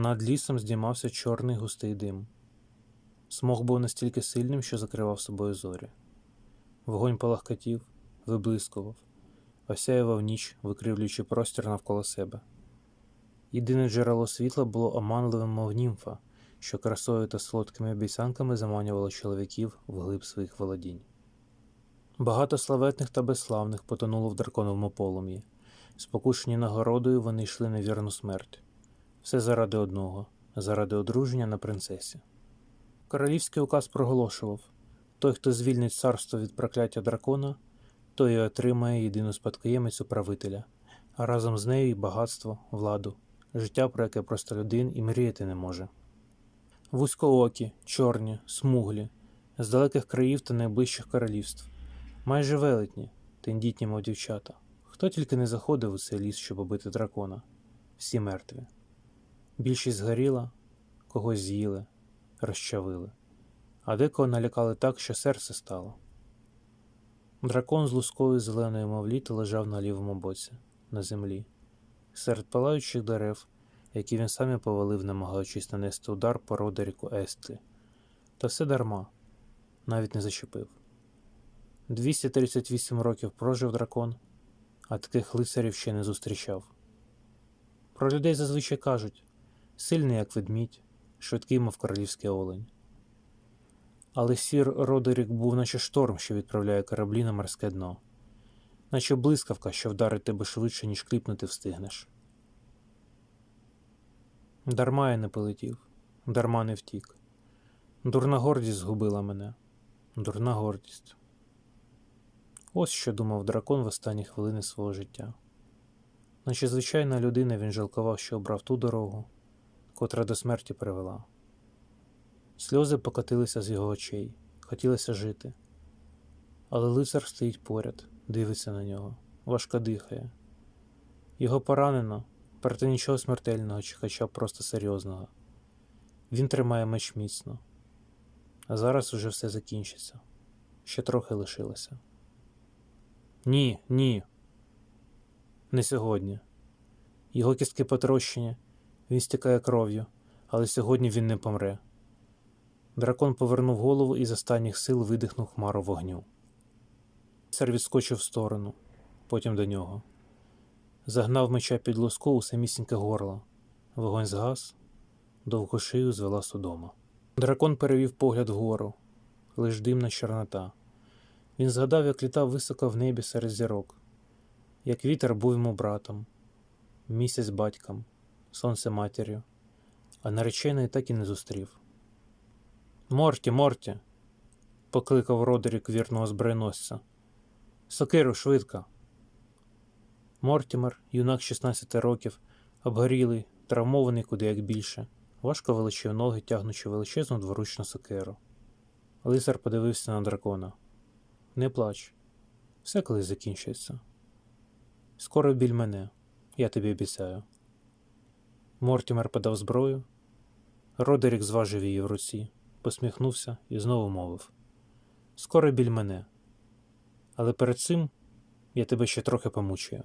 Над лісом здіймався чорний густий дим. Смог був настільки сильним, що закривав собою зорі. Вогонь палахкотів, виблискував, осяював ніч, викривлюючи простір навколо себе. Єдине джерело світла було оманливим, мов німфа, що красою та солодкими обіцянками заманювало чоловіків вглиб своїх володінь. Багато славетних та безславних потонуло в драконовому полум'ї. Спокушені нагородою, вони йшли на вірну смерть. Все заради одного, заради одруження на принцесі. Королівський указ проголошував той, хто звільнить царство від прокляття дракона, той і отримає єдину спадкоємицю правителя, а разом з нею й багатство, владу, життя, про яке просто людин і мріяти не може. Вузькоокі, чорні, смуглі, з далеких країв та найближчих королівств, майже велетні, тендітні, мов дівчата. Хто тільки не заходив у цей ліс, щоб убити дракона, всі мертві. Більшість згоріла, когось з'їли, розчавили, а декого налякали так, що серце стало. Дракон з лускою зеленої мов літо лежав на лівому боці, на землі, серед палаючих дерев, які він сам і повалив, намагаючись нанести удар по Родеріку Естлі. Та все дарма, навіть не зачепив. 238 років прожив дракон, а таких лицарів ще не зустрічав. Про людей зазвичай кажуть сильний, як ведмідь, швидкий, мов королівський олень. Але сір Родерік був наче шторм, що відправляє кораблі на морське дно, наче блискавка, що вдарить тебе швидше, ніж кліпнути встигнеш. Дарма я не полетів, дарма не втік. Дурна гордість згубила мене, дурна гордість. Ось що думав дракон в останні хвилини свого життя. Наче звичайна людина він жалкував, що обрав ту дорогу, котра до смерті привела. Сльози покотилися з його очей, хотілося жити. Але лицар стоїть поряд, дивиться на нього, важко дихає. Його поранено, проте нічого смертельного чи хоча б просто серйозного. Він тримає меч міцно. А зараз уже все закінчиться. Ще трохи лишилося. Ні, ні. Не сьогодні. Його кістки потрощені, він стікає кров'ю, але сьогодні він не помре. Дракон повернув голову і з останніх сил видихнув хмару вогню. Цар відскочив в сторону, потім до нього. Загнав меча під луску у самісіньке горло. Вогонь згас, довгу шию звела судома. Дракон перевів погляд вгору, лиш димна чорнота. Він згадав, як літав високо в небі серед зірок, як вітер був йому братом, місяць батьком, сонце матір'ю, а нареченої так і не зустрів. Морті, Морті, покликав Родерік вірного збройносця. Сокиру швидко. Мортімер, юнак 16 років, обгорілий, травмований куди як більше, важко величив ноги, тягнучи величезну дворучну сокиру. Лицар подивився на дракона. Не плач, все колись закінчиться. Скоро біль мене, я тобі обіцяю. Мортімер подав зброю. Родерік зважив її в руці, посміхнувся і знову мовив: Скоро біль мене, але перед цим я тебе ще трохи помучую.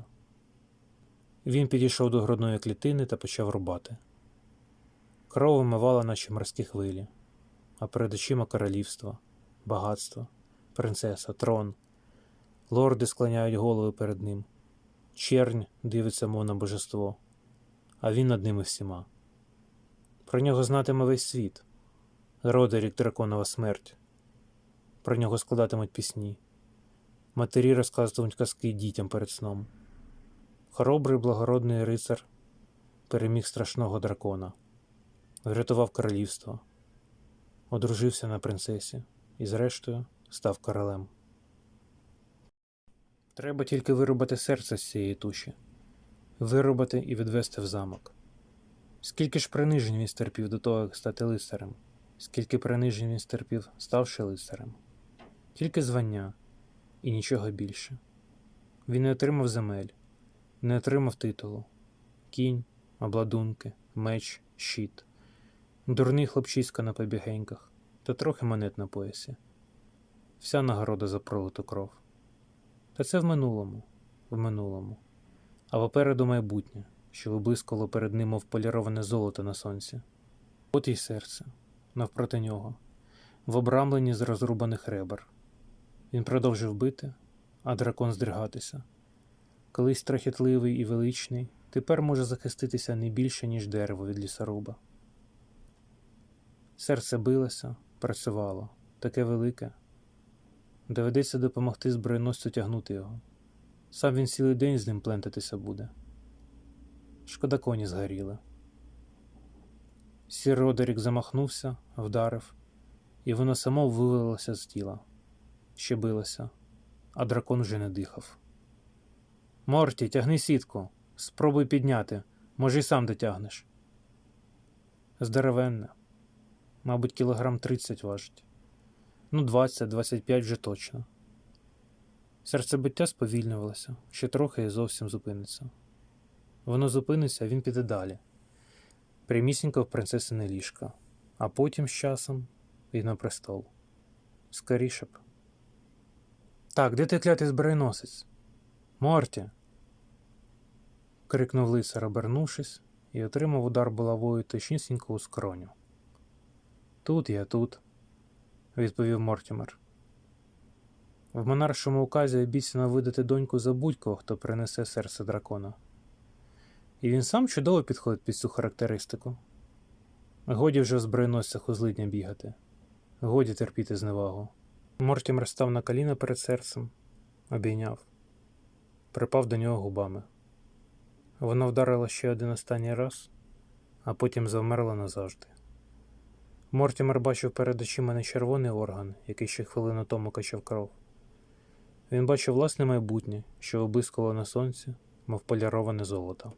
Він підійшов до грудної клітини та почав рубати. Кров вимивала наче морські хвилі, а перед очима королівство, багатство, принцеса, трон. Лорди склоняють голови перед ним. Чернь дивиться, мов на божество, а він над ними всіма. Про нього знатиме весь світ. Родерік драконова смерть. Про нього складатимуть пісні. Матері розказуватимуть казки дітям перед сном. Хоробрий благородний рицар переміг страшного дракона, врятував королівство, одружився на принцесі і, зрештою, став королем. Треба тільки вирубати серце з цієї туші, вирубати і відвести в замок. Скільки ж принижень він стерпів до того, як стати лицарем, скільки принижень він стерпів, ставши лицарем, тільки звання і нічого більше. Він не отримав земель, не отримав титулу, кінь, обладунки, меч, щит, дурний хлопчиська на побігеньках та трохи монет на поясі. Вся нагорода за пролиту кров. Та це в минулому, в минулому, а попереду майбутнє, що виблискувало перед ним, мов поліроване золото на сонці. От і серце, навпроти нього, в обрамленні з розрубаних ребер. Він продовжив бити, а дракон здригатися. Колись страхітливий і величний, тепер може захиститися не більше, ніж дерево від лісоруба. Серце билося, працювало, таке велике. Доведеться допомогти зброєносцю тягнути його. Сам він цілий день з ним плентатися буде. Шкода коні згоріли. Сір Родерік замахнувся, вдарив, і воно само вивалилося з тіла. Ще билося, а дракон вже не дихав. Морті, тягни сітку. Спробуй підняти. Може, й сам дотягнеш. Здоровенне. Мабуть, кілограм тридцять важить. Ну, двадцять-двадцять п'ять вже точно. Серцебиття сповільнювалося, ще трохи і зовсім зупиниться. Воно зупиниться, він піде далі. Прямісінько в принцесине ліжко, а потім з часом і на престол. Скоріше б. Так, де ти клятий зброєносець? Морті. крикнув лицар, обернувшись, і отримав удар булавою точнісінько у скроню. Тут я, тут, відповів Мортімер. В монаршому указі обіцяно видати доньку за будь-кого, хто принесе серце дракона. І він сам чудово підходить під цю характеристику. Годі вже в збройносцях у злидня бігати, годі терпіти зневагу. Мортімер став на коліна перед серцем, обійняв, припав до нього губами. Вона вдарила ще один останній раз, а потім завмерла назавжди. Мортімер бачив перед очима не червоний орган, який ще хвилину тому качав кров. Він бачив власне майбутнє, що виблискувало на сонці, мов поляроване золото.